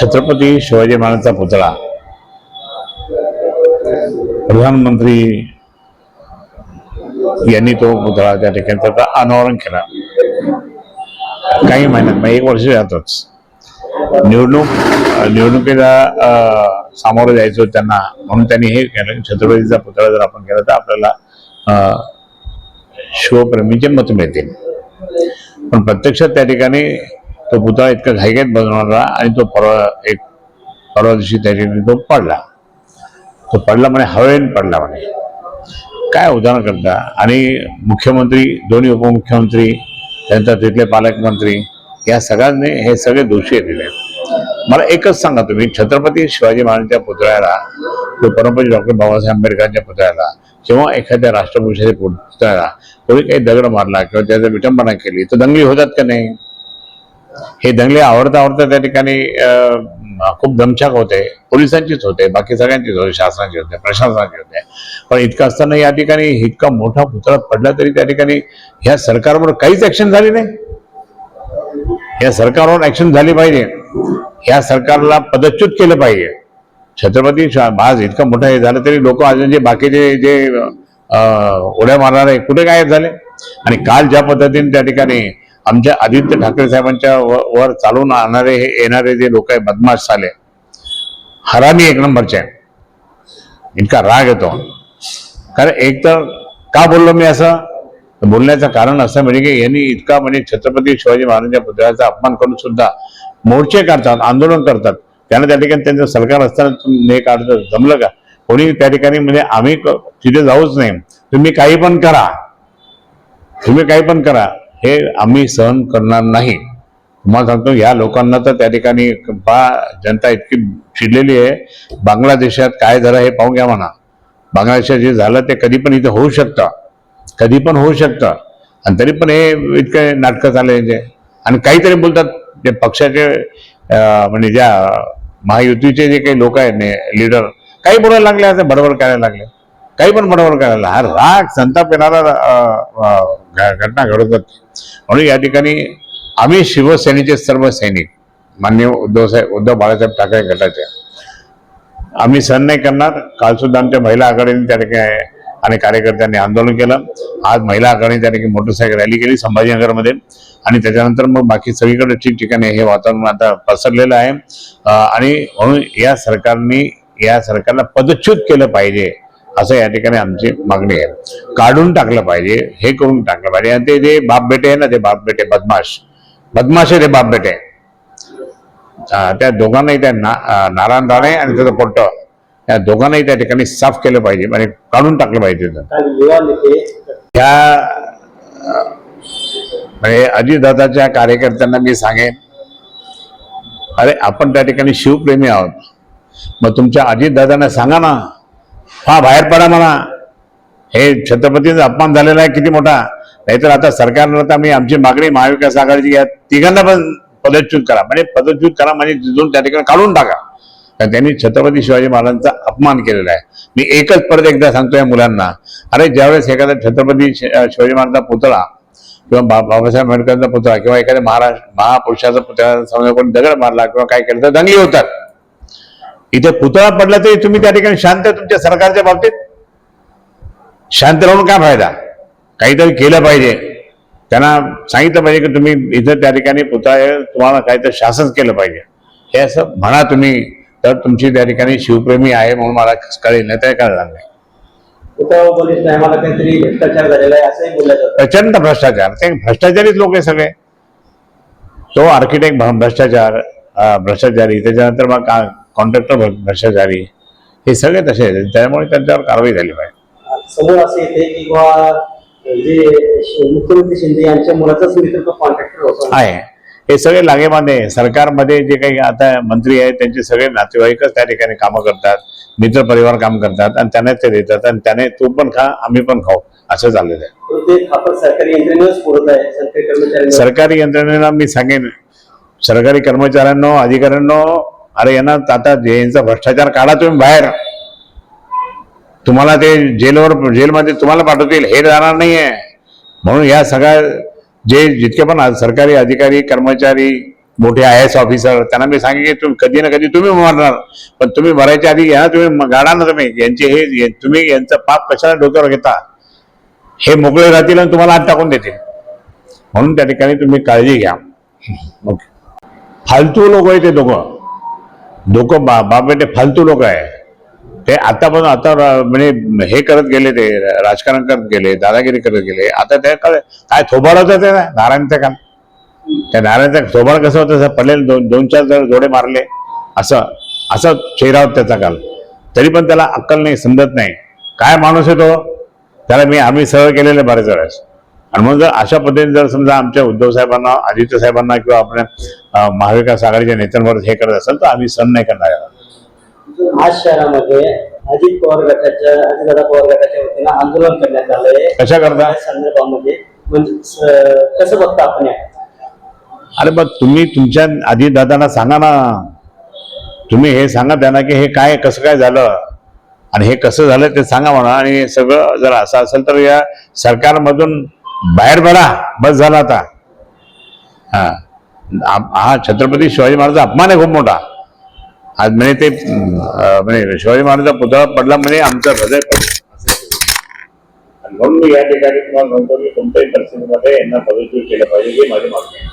छत्रपती शिवाजी महाराजांचा पुतळा. प्रधानमंत्री यांनी तो पुतळा त्या ठिकाणी त्याचा अनावरण केला. काही महिन्यात मग एक वर्ष जातच निवडणूक निवडणुकीला सामोरं जायचं त्यांना म्हणून त्यांनी हे केलं. छत्रपतीचा पुतळा जर आपण केला तर आपल्याला शिवप्रेमीचे मत मिळतील. पण प्रत्यक्षात त्या ठिकाणी तो पुतळा इतका घाईघाईत बनवला आणि तो परवा एक परवा दिवशी त्याच्या तो पडला. तो पडला म्हणे हवेन पडला म्हणे. काय उदाहरण करता? आणि मुख्यमंत्री दोन्ही उपमुख्यमंत्री त्यानंतर तिथले पालकमंत्री या सगळ्यांनी हे सगळे दोषी दिले मला एकच सांगा तुम्ही छत्रपती शिवाजी महाराजांच्या पुतळ्याला किंवा परमपूज्य डॉक्टर बाबासाहेब आंबेडकरांच्या पुतळ्याला किंवा एखाद्या राष्ट्रपुरुषाच्या पुतळ्याला कोणी काही दगड मारला किंवा त्याचा विटंबना केली तर दंगली होतात का नाही? हे दंगले आवडता आवडता त्या ठिकाणी अं, खूप दमछाक होते. पोलिसांचीच होते बाकी सगळ्यांचीच होते शासनाची होते प्रशासनाची होते. पण इतकं असताना या ठिकाणी इतका मोठा पुतळा पडला तरी त्या ठिकाणी ह्या सरकारवर काहीच ऍक्शन झाली नाही. या सरकारवर ऍक्शन झाली पाहिजे. ह्या सरकारला पदच्युत केलं पाहिजे. छत्रपती महाराज इतकं मोठं हे झालं तरी लोक अजून जे बाकीचे जे उड्या मारणारे कुठे गायब झाले? आणि काल ज्या पद्धतीने त्या ठिकाणी आमच्या आदित्य ठाकरे साहेबांच्या व- वर चालून आणणारे हे येणारे जे लोक आहे बदमाश झाले हरामी एक नंबरचे आहे. इतका राग येतो. कारण एक तर का बोललो मी असं? बोलण्याचं कारण असं म्हणजे की यांनी इतका म्हणजे छत्रपती शिवाजी महाराजांच्या पुतळ्याचा अपमान करून सुद्धा मोर्चे काढतात आंदोलन करतात. त्यांना त्या ठिकाणी त्यांचं सरकार असताना तुम्ही हे काढतं जमलं का? कोणी त्या ठिकाणी म्हणजे आम्ही तिथे जाऊच नाही. तुम्ही काही पण करा. तुम्ही काही पण करा. हे आम्ही सहन करणार नाही. तुम्हाला सांगतो या लोकांना तर त्या ठिकाणी बा जनता इतकी चिडलेली आहे. बांगलादेशात काय झालं हे पाहून घ्या म्हणा. बांगलादेशात जे झालं ते कधी पण इथं होऊ शकतं. कधी पण होऊ शकतं. आणि तरी पण हे इतके नाटकं चालले यांचे आणि काहीतरी बोलतात ते पक्षाचे म्हणजे ज्या महायुतीचे जे काही लोक आहेत म्हणजे लीडर काही बोलायला लागले असं बडबड करायला लागले. काही पण बरोबर करायला. हा राग संताप येणारा घटना घडत होती. घटना घडवतात म्हणून या ठिकाणी आम्ही शिवसेनेचे सर्व सैनिक मान्य उद्धवसाहेब उद्धव बाळासाहेब ठाकरे गटाचे. आम्ही सहन नाही करणार. कालसुद्धा आमच्या महिला आघाडीने त्या ठिकाणी आणि कार्यकर्त्यांनी आंदोलन केलं. आज महिला आघाडीने त्या ठिकाणी मोटरसायकल रॅली केली संभाजीनगरमध्ये. आणि त्याच्यानंतर मग बाकी सगळीकडे ठिकठिकाणी हे वातावरण आता पसरलेलं आहे. आणि म्हणून या सरकारने या सरकारला पदच्युत केलं पाहिजे. असं या ठिकाणी आमची मागणी आहे. काढून टाकलं पाहिजे हे करून टाकलं पाहिजे. आणि ते जे बाप बेटे आहे ना ते बाप बेटे बदमाश. बदमाश आहे ते बाप बेटे. त्या दोघांनाही त्या ना नारायण राणे आणि त्याचं पोट्ट या दोघांनाही त्या ठिकाणी साफ केलं पाहिजे म्हणजे काढून टाकलं पाहिजे अं, म्हणजे अजितदादाच्या कार्यकर्त्यांना मी सांगेन अरे आपण त्या ठिकाणी शिवप्रेमी आहोत. मग तुमच्या अजितदादांना सांगा ना हा बाहेर पडा म्हणा. हे छत्रपतीचा अपमान झालेला आहे किती मोठा. नाहीतर आता सरकारला तर आम्ही आमची मागणी महाविकास आघाडीची घ्या. तिघांना पण पदच्युत करा. म्हणजे पदच्युत करा म्हणजे तिथून त्या ठिकाणी काढून टाका. कारण त्यांनी छत्रपती शिवाजी महाराजांचा अपमान केलेला आहे. मी एकच परत एकदा सांगतो या मुलांना. अरे ज्यावेळेस एखादा छत्रपती शिवाजी महाराजांचा पुतळा किंवा बा बाबासाहेब आंबेडकरांचा पुतळा किंवा एखाद्या महाराष्ट्र महापुरुषाचा पुतळा समजा कोणी दगड मारला किंवा काय केलं तर दंगली होतात. इथे पुतळा पडला तरी तुम्ही त्या ठिकाणी शांत तुमच्या सरकारच्या बाबतीत? शांत राहून काय फायदा? काहीतरी केलं पाहिजे. त्यांना सांगितलं पाहिजे की तुम्ही इथं त्या ठिकाणी पुतळा तुम्हाला काहीतरी शासन केलं पाहिजे. हे असं म्हणा तुम्ही तर तुमची त्या ठिकाणी शिवप्रेमी आहे म्हणून मला कळेल नाही. तर कळणार नाही प्रचंड भ्रष्टाचार. ते भ्रष्टाचारीच लोक आहे सगळे. तो आर्किटेक्ट भ्रष्टाचार भ्रष्टाचारी. त्याच्यानंतर मग कॉन्ट्रॅक्टर भ्रष्टाचारी हे सगळे तसे आहेत. त्यामुळे त्यांच्यावर कारवाई झाली पाहिजे. समोर असं येते की जे मुख्यमंत्री शिंदे यांच्या मुलाचाच मित्र कॉन्ट्रॅक्टर होता. आहे. हे सगळे लागेबांधे. सरकारमध्ये जे काही आता मंत्री आहेत त्यांचे सगळे नातेवाईकच त्या ठिकाणी कामं करतात मित्र परिवार काम करतात आणि त्यांना ते देतात आणि त्याने तू पण खा आम्ही पण खाऊ असं चाललेलं आहे. सरकारी यंत्रणेला मी सांगेन. सरकारी कर्मचाऱ्यांनो अधिकाऱ्यांनो अरे यांना आता जे यांचा भ्रष्टाचार काढा तुम्ही बाहेर. तुम्हाला ते जेलवर जेलमध्ये तुम्हाला पाठवतील हे जाणार नाही आहे म्हणून या सगळ्या जे जितके पण सरकारी अधिकारी कर्मचारी मोठे आय एस ऑफिसर त्यांना मी सांगेन की तुम्ही कधी ना कधी तुम्ही मारणार. पण तुम्ही मरायच्या आधी या तुम्ही गाडा ना तुम्ही. यांचे हे हे- तुम्ही यांचं पाप कशाला डोक्यावर घेता? हे मोकळे राहतील आणि तुम्हाला आत टाकून देतील. म्हणून त्या ठिकाणी तुम्ही काळजी घ्या. ओके. फालतू लोक आहे ते दोघं. दोघं बा बाप फालतू लोक आहे. ते आता पण आता म्हणजे हे करत गेले ते राजकारण करत गेले दादागिरी करत गेले. आता ते काय काय थोबाड होतं ते नारायणचं काल त्या नारायणचं थोबाड कसं होतं असं पडलेलं दोन दोन चार जण जोडे मारले. असं असं चेहरा होता त्याचा काल. तरी पण त्याला अक्कल नाही समजत नाही. काय माणूस आहे तो? त्याला मी आम्ही सरळ केलेले बरेच वेळेस. आणि म्हणून जर अशा पद्धतीने जर समजा आमच्या उद्धव साहेबांना आदित्य साहेबांना किंवा आपल्या महाविकास आघाडीच्या नेत्यांवर हे करत असेल तर आम्ही सहन नाही करणार याला. आज शहरामध्ये अजित पवार गटाच्या अजितदादा पवार गटाच्या वतीनं आंदोलन करण्यात आलंय. कशा करता संदर्भामध्ये म्हणजे कसं बघता आपण अरे मग तुम्ही तुमच्या आधी दादांना सांगा ना. तुम्ही हे सांगा त्यांना की हे काय कसं काय झालं? आणि हे कसं झालं ते सांगा म्हणा. आणि सगळं जर असं असेल तर या सरकारमधून बाहेर पडा. बस झाला आता. हा. हा छत्रपती शिवाजी महाराजचा अपमान आहे खूप मोठा. आज म्हणजे ते अं, म्हणजे शिवाजी महाराजचा पुतळा पडला म्हणजे आमचं हृदय पडलं. म्हणून मी या ठिकाणी तुम्हाला म्हणतो की कोणत्याही परिस्थितीमध्ये यांना पॉझिटिव्ह केलं पाहिजे हे माझी मागणी आहे.